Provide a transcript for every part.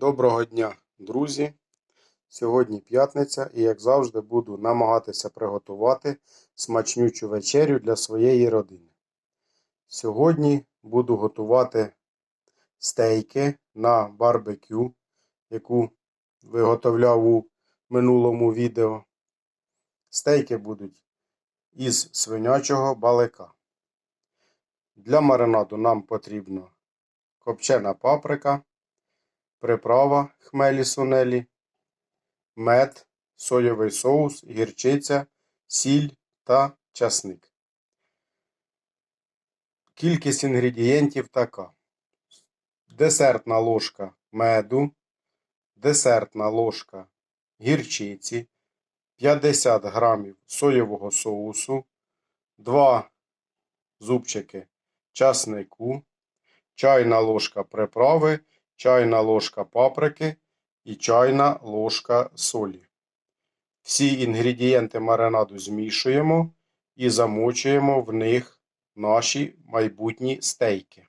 Доброго дня, друзі! Сьогодні п'ятниця і, як завжди, буду намагатися приготувати смачнючу вечерю для своєї родини. Сьогодні буду готувати стейки на барбекю, яку виготовляв у минулому відео. Стейки будуть із свинячого балика. Для маринаду нам потрібно копчена паприка приправа хмелі сунелі, мед, соєвий соус, гірчиця, сіль та часник. Кількість інгредієнтів така: десертна ложка меду, десертна ложка гірчиці, 50 грамів соєвого соусу, 2 зубчики часнику, чайна ложка приправи чайна ложка паприки і чайна ложка солі. Всі інгредієнти маринаду змішуємо і замочуємо в них наші майбутні стейки.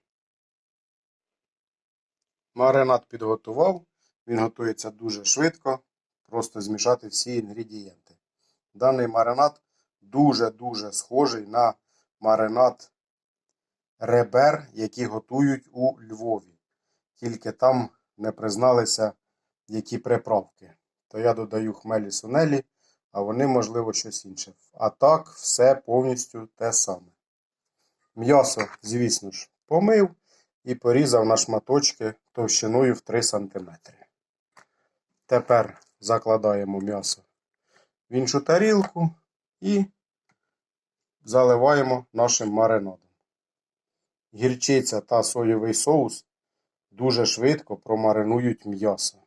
Маринад підготував, він готується дуже швидко, просто змішати всі інгредієнти. Даний маринад дуже-дуже схожий на маринад ребер, які готують у Львові тільки там не призналися, які приправки. То я додаю хмелі сунелі, а вони, можливо, щось інше. А так, все повністю те саме. М'ясо, звісно ж, помив і порізав на шматочки товщиною в 3 см. Тепер закладаємо м'ясо в іншу тарілку і заливаємо нашим маринадом. Гірчиця та соєвий соус дуже швидко промаринують м'ясо.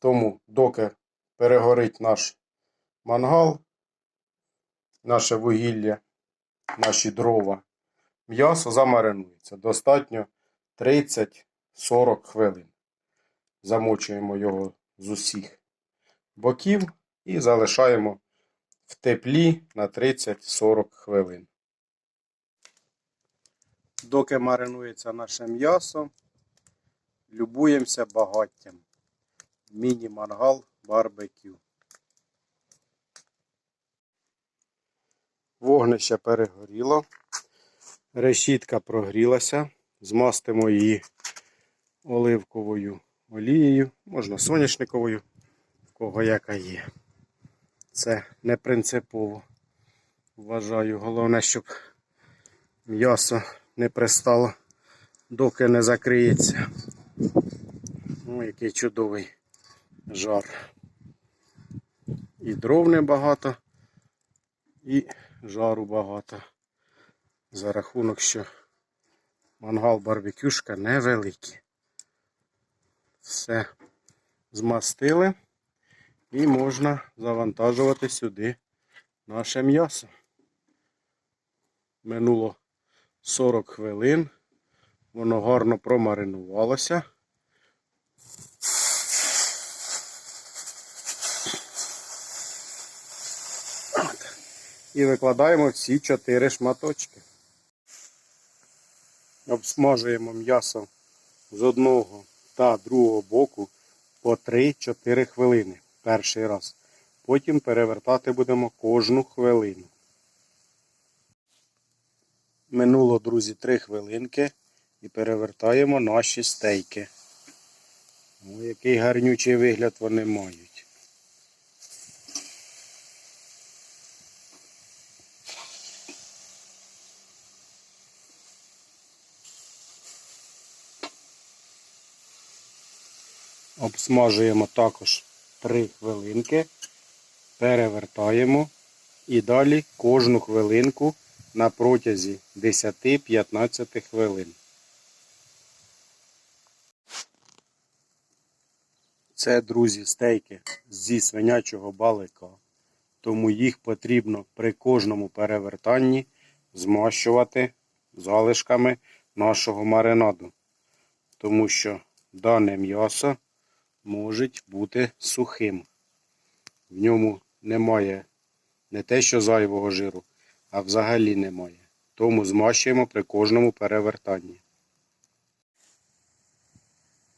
Тому, доки перегорить наш мангал, наше вугілля, наші дрова, м'ясо замаринується. Достатньо 30-40 хвилин. Замочуємо його з усіх боків і залишаємо в теплі на 30-40 хвилин. Доки маринується наше м'ясо, Любуємося багаттям. Міні-мангал барбекю. Вогнище перегоріло. Решітка прогрілася. Змастимо її оливковою олією, можна соняшниковою, в кого яка є. Це не принципово. Вважаю, головне, щоб м'ясо не пристало, доки не закриється. О, який чудовий жар. І дров небагато, і жару багато. За рахунок, що мангал барбекюшка невеликий. Все змастили і можна завантажувати сюди наше м'ясо. Минуло 40 хвилин, воно гарно промаринувалося. І викладаємо всі чотири шматочки. Обсмажуємо м'ясо з одного та другого боку по 3-4 хвилини перший раз. Потім перевертати будемо кожну хвилину. Минуло, друзі, 3 хвилинки і перевертаємо наші стейки. О, який гарнючий вигляд вони мають. Обсмажуємо також 3 хвилинки, перевертаємо і далі кожну хвилинку на протязі 10-15 хвилин. Це, друзі, стейки зі свинячого балика, тому їх потрібно при кожному перевертанні змащувати залишками нашого маринаду, тому що дане м'ясо може бути сухим. В ньому немає не те, що зайвого жиру, а взагалі немає. Тому змащуємо при кожному перевертанні.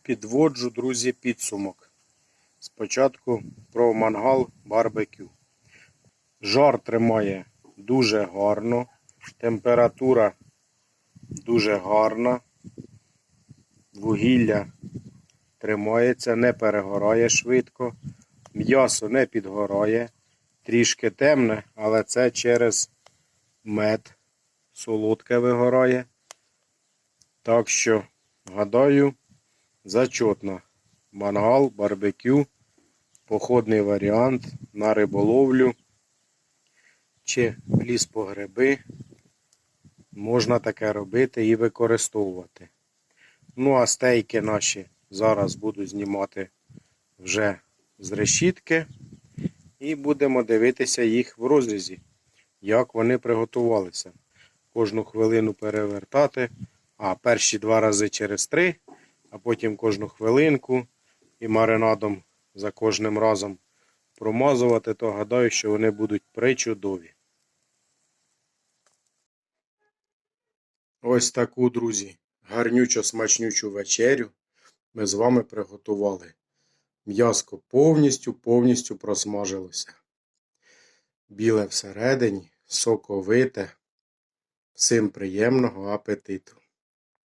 Підводжу, друзі, підсумок. Спочатку про мангал барбекю. Жар тримає дуже гарно. Температура дуже гарна. Вугілля тримається, не перегорає швидко. М'ясо не підгорає. Трішки темне, але це через мед. Солодке вигорає. Так що, гадаю, зачетно. Мангал, барбекю, походний варіант на риболовлю чи ліс по гриби. Можна таке робити і використовувати. Ну, а стейки наші зараз буду знімати вже з решітки. І будемо дивитися їх в розрізі, як вони приготувалися. Кожну хвилину перевертати, а перші два рази через три, а потім кожну хвилинку і маринадом за кожним разом промазувати, то гадаю, що вони будуть причудові. Ось таку, друзі, гарнючо смачнючу вечерю ми з вами приготували. М'яско повністю, повністю просмажилося. Біле всередині, соковите. Всім приємного апетиту!